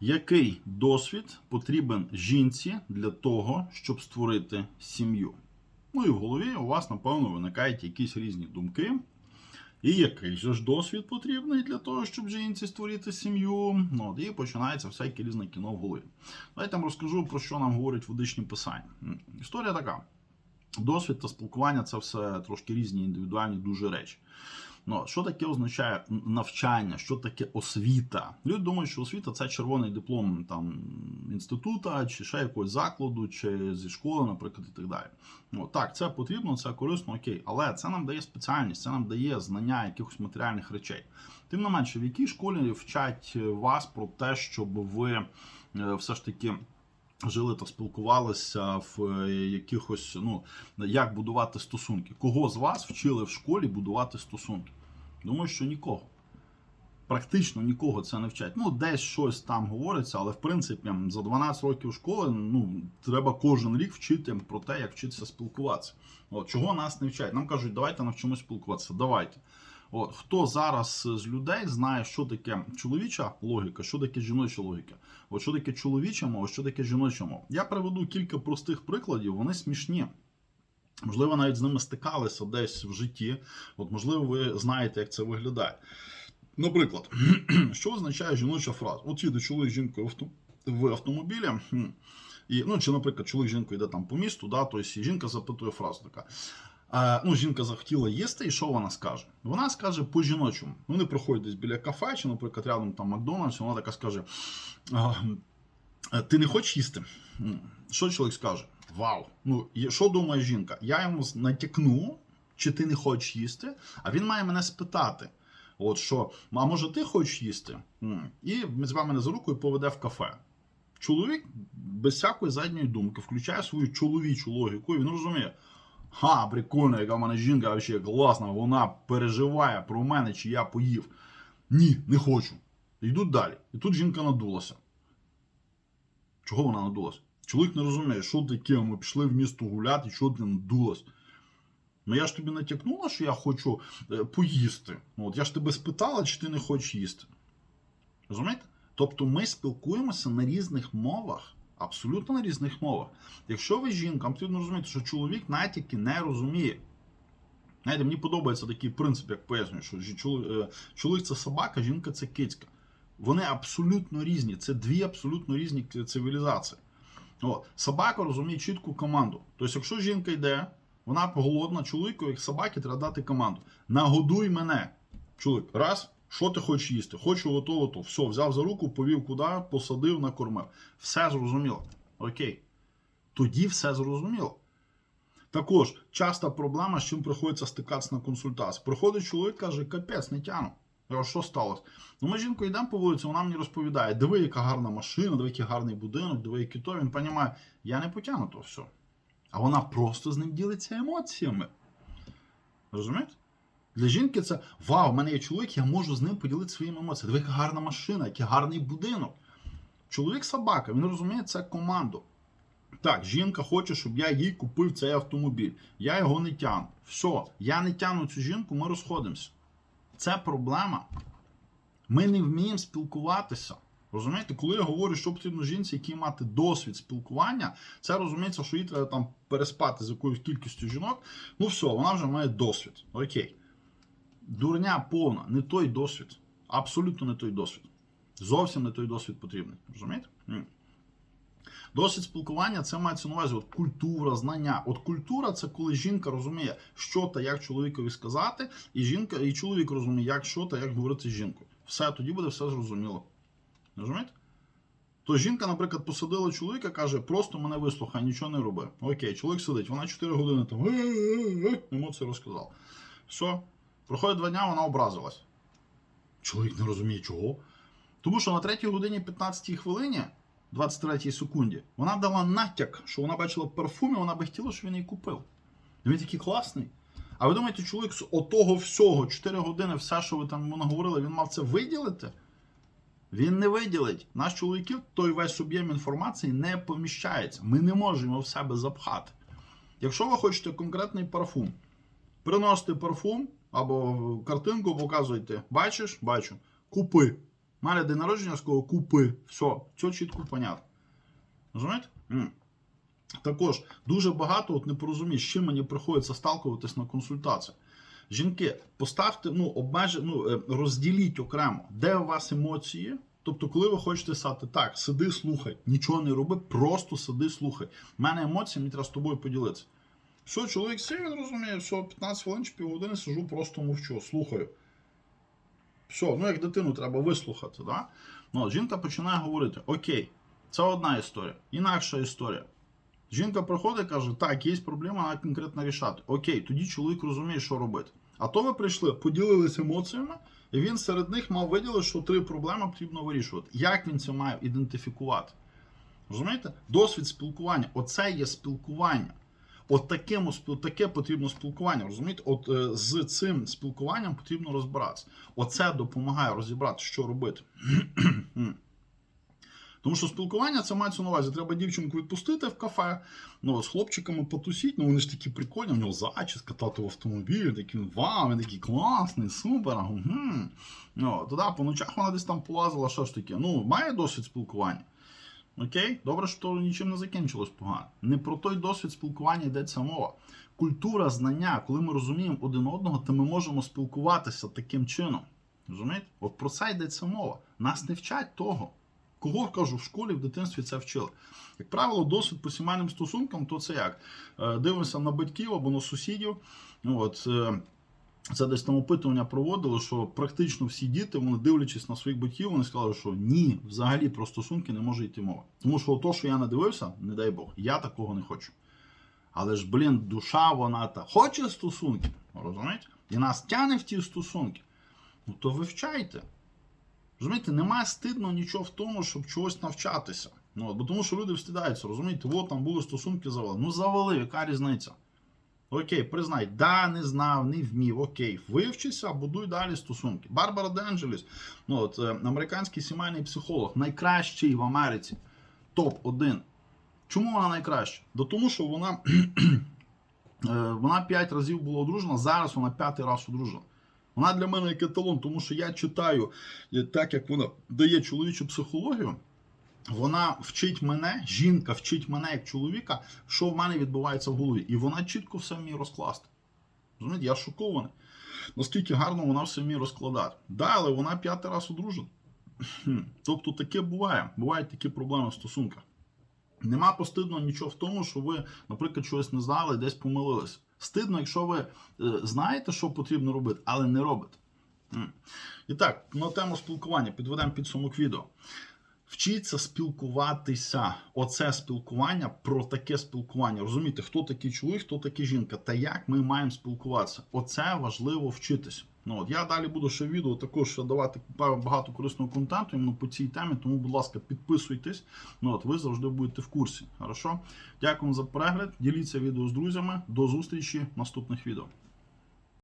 Який досвід потрібен жінці для того, щоб створити сім'ю? Ну і в голові у вас, напевно, виникають якісь різні думки. І який же ж досвід потрібний для того, щоб жінці створити сім'ю? Ну, і починається всяке різне кіно в голові. Давайте я вам розкажу, про що нам говорить ведичні писання. Історія така. Досвід та спілкування це все трошки різні індивідуальні дуже речі. Ну, що таке означає навчання, що таке освіта? Люди думають, що освіта це червоний диплом там інститута, чи ще якогось закладу, чи зі школи, наприклад, і так далі. Ну, так, це потрібно, це корисно, окей, але це нам дає спеціальність, це нам дає знання якихось матеріальних речей. Тим не менше, в якій школі вчать вас про те, щоб ви е, все ж таки. Жили та спілкувалися в е, якихось, ну як будувати стосунки. Кого з вас вчили в школі будувати стосунки? Думаю, що нікого. Практично нікого це не вчать. Ну, десь щось там говориться, але в принципі за 12 років школи ну, треба кожен рік вчити про те, як вчитися спілкуватися. От, чого нас не вчать? Нам кажуть, давайте навчимось спілкуватися. Давайте. От, хто зараз з людей знає, що таке чоловіча логіка, що таке жіноча логіка? От що таке чоловіча мова, що таке жіноча мова? Я приведу кілька простих прикладів, вони смішні. Можливо, навіть з ними стикалися десь в житті. От, можливо, ви знаєте, як це виглядає. Наприклад, що означає жіноча фраза? От їде чоловік жінкою в авто- в автомобілі. І, ну, чи, наприклад, чоловік жінкою йде там по місту, да, тобто жінка запитує фразу така. Ну, жінка захотіла їсти, і що вона скаже? Вона скаже по-жіночому. Вони проходять десь біля кафе, чи, наприклад, рядом там Макдональдс, вона така скаже: е, Ти не хочеш їсти? Що чоловік скаже? Вау! Ну, що думає жінка? Я йому натякну, чи ти не хочеш їсти, а він має мене спитати. От що, а може ти хочеш їсти? І візьме мене за руку і поведе в кафе. Чоловік без всякої задньої думки включає свою чоловічу логіку, і він розуміє. Ха, прикольно, яка в мене жінка вообще класна, вона переживає про мене, чи я поїв. Ні, не хочу. Йдуть далі. І тут жінка надулася. Чого вона надулась? Чоловік не розуміє, що таке, ми пішли в місто гуляти, що ти надулась. Ну я ж тобі натякнула, що я хочу е, поїсти. Ну, От я ж тебе спитала, чи ти не хочеш їсти. Розумієте? Тобто ми спілкуємося на різних мовах, абсолютно на різних мовах. Якщо ви жінка, потрібно розуміти, що чоловік натяки не розуміє. Знаєте, мені подобається такий принцип, як пояснюю, що чоловік, е, це собака, жінка це кицька. Вони абсолютно різні. Це дві абсолютно різні цивілізації. О, собака розуміє чітку команду. Тобто, якщо жінка йде, вона голодна, чоловіку, як собаки, треба дати команду. Нагодуй мене. Чоловік, раз, що ти хочеш їсти? Хочу ото, ото. Все, взяв за руку, повів куди, посадив, накормив. Все зрозуміло. Окей. Тоді все зрозуміло. Також часта проблема, з чим приходиться стикатися на консультації. Приходить чоловік, каже, капець, не тяну. Я що сталося? Ну, ми жінкою йдемо по вулиці, вона мені розповідає, диви, яка гарна машина, диви, який гарний будинок, диви, який то. Він розуміє, я не потягну то все. А вона просто з ним ділиться емоціями. Розумієте? Для жінки це вау, в мене є чоловік, я можу з ним поділитися своїми емоціями. Диви, яка гарна машина, який гарний будинок. Чоловік собака, він розуміє це команду. Так, жінка хоче, щоб я їй купив цей автомобіль. Я його не тягну. Все, я не тягну цю жінку, ми розходимося. Це проблема. Ми не вміємо спілкуватися. Розумієте, коли я говорю, що потрібно жінці, якій мати досвід спілкування, це розуміється, що їй треба там переспати з якоюсь кількістю жінок. Ну все, вона вже має досвід. Окей. Дурня повна, не той досвід. Абсолютно не той досвід. Зовсім не той досвід потрібний. Розумієте? Досвід спілкування це мається на увазі от культура, знання. От культура це коли жінка розуміє, що та як чоловікові сказати, і жінка, і чоловік розуміє, як що та як говорити з жінкою. Все, тоді буде все зрозуміло. Розумієте? То жінка, наприклад, посадила чоловіка, каже, просто мене вислухай, нічого не роби. Окей, чоловік сидить, вона 4 години там йому це розказав. Все, проходить два дня, вона образилась. Чоловік не розуміє чого. Тому що на 3 годині 15 хвилині, 23 секунді, вона дала натяк, що вона бачила парфум, і вона би хотіла, щоб він її купив. І він такий класний. А ви думаєте, чоловік з отого всього, 4 години, все, що ви там наговорили, він мав це виділити? Він не виділить. Наш чоловіків той весь об'єм інформації не поміщається. Ми не можемо в себе запхати. Якщо ви хочете конкретний парфум, приносите парфум або картинку показуєте, бачиш, бачу, купи. Мене день народження скоро купи. Все, все чітко понятно. Розумієте? М. Також дуже багато от непорозумінь, з чим мені приходиться сталкуватись на консультаціях. Жінки, поставте, ну, обмежі, ну, е, розділіть окремо, де у вас емоції. Тобто, коли ви хочете сати, так, сиди, слухай, нічого не роби, просто сиди, слухай. У мене емоції, мені треба з тобою поділитися. Все, чоловік сів, він розуміє, все, 15 хвилин чи півгодини сижу, просто мовчу, слухаю. Все, ну як дитину треба вислухати. Да? Ну, жінка починає говорити: Окей, це одна історія, інакша історія. Жінка приходить і каже, так, є проблема, треба конкретно рішати. Окей, тоді чоловік розуміє, що робити. А то ви прийшли, поділилися емоціями, і він серед них мав виділити, що три проблеми потрібно вирішувати. Як він це має ідентифікувати? Розумієте? Досвід спілкування. Оце є спілкування. От таким, таке потрібно спілкування. Розумієте? От е, з цим спілкуванням потрібно розбиратися. Оце допомагає розібрати, що робити. Тому що спілкування це мається на увазі. Треба дівчинку відпустити в кафе, ну, з хлопчиками потусіть, ну вони ж такі прикольні, у нього зачіска, тато в автомобілі, такий вау, він такий класний, супер. Угу. Ну, тоді по ночах вона десь там полазила, що ж таке. Ну, має досвід спілкування. Окей, добре, що нічим не закінчилось погано. Не про той досвід спілкування йдеться мова. Культура знання, коли ми розуміємо один одного, то ми можемо спілкуватися таким чином. Розумієте? От про це йдеться мова. Нас не вчать того. Кого кажу в школі, в дитинстві це вчили. Як правило, досвід по сімейним стосункам, то це як? Е, Дивимося на батьків або на сусідів. От, е, це десь там опитування проводили, що практично всі діти, вони дивлячись на своїх батьків, вони сказали, що ні, взагалі про стосунки не може йти мова. Тому що то, що я не дивився, не дай Бог, я такого не хочу. Але ж, блін, душа, вона та хоче стосунки, розумієте? І нас тяне в ті стосунки. Ну то вивчайте. Розумієте, немає стидно нічого в тому, щоб чогось навчатися. Ну, бо тому що люди встидаються, розумієте, от там були стосунки завели. Ну завели, яка різниця? Окей, признай, да, не знав, не вмів, окей, вивчися, будуй далі стосунки. Барбара Денджеліс, ну, от, е, американський сімейний психолог, найкращий в Америці, топ-1. Чому вона найкраща? Да тому що вона, е, вона 5 разів була одружена, зараз вона п'ятий раз одружена. Вона для мене як еталон, тому що я читаю е, так, як вона дає чоловічу психологію. Вона вчить мене, жінка вчить мене як чоловіка, що в мене відбувається в голові. І вона чітко все вміє розкласти. Розумієте, я шокований. Наскільки гарно вона все вміє розкладати. Да, але вона п'ятий раз одружена. Тобто таке буває. Бувають такі проблеми в стосунках. Нема постидно нічого в тому, що ви, наприклад, щось не знали, десь помилились. Стидно, якщо ви е, знаєте, що потрібно робити, але не робите. І так, на тему спілкування підведемо підсумок відео. Вчіться спілкуватися. Оце спілкування про таке спілкування. Розумієте, хто такий чоловік, хто такий жінка, та як ми маємо спілкуватися. Оце важливо вчитись. Ну от я далі буду ще відео також давати багато корисного контенту іменно по цій темі. Тому, будь ласка, підписуйтесь. Ну от ви завжди будете в курсі. Хорошо? Дякую за перегляд. Діліться відео з друзями. До зустрічі в наступних відео.